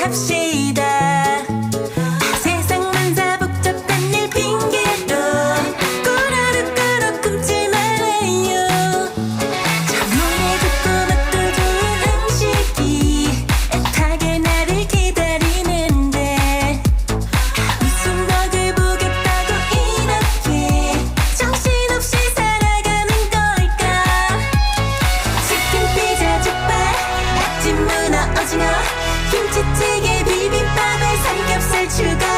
합시다. 세상 만사 복잡한 일 핑계로 꼬라륵꼬락 굶지 말아요. 참 오래 듣고 맛도 좋은 음식이 애타게 나를 기다리는데 무슨 덕을 보겠다고 이렇게 정신없이 살아가는 걸까? 치킨 피자 족발 아침 문어 오징어 김치찌 you got.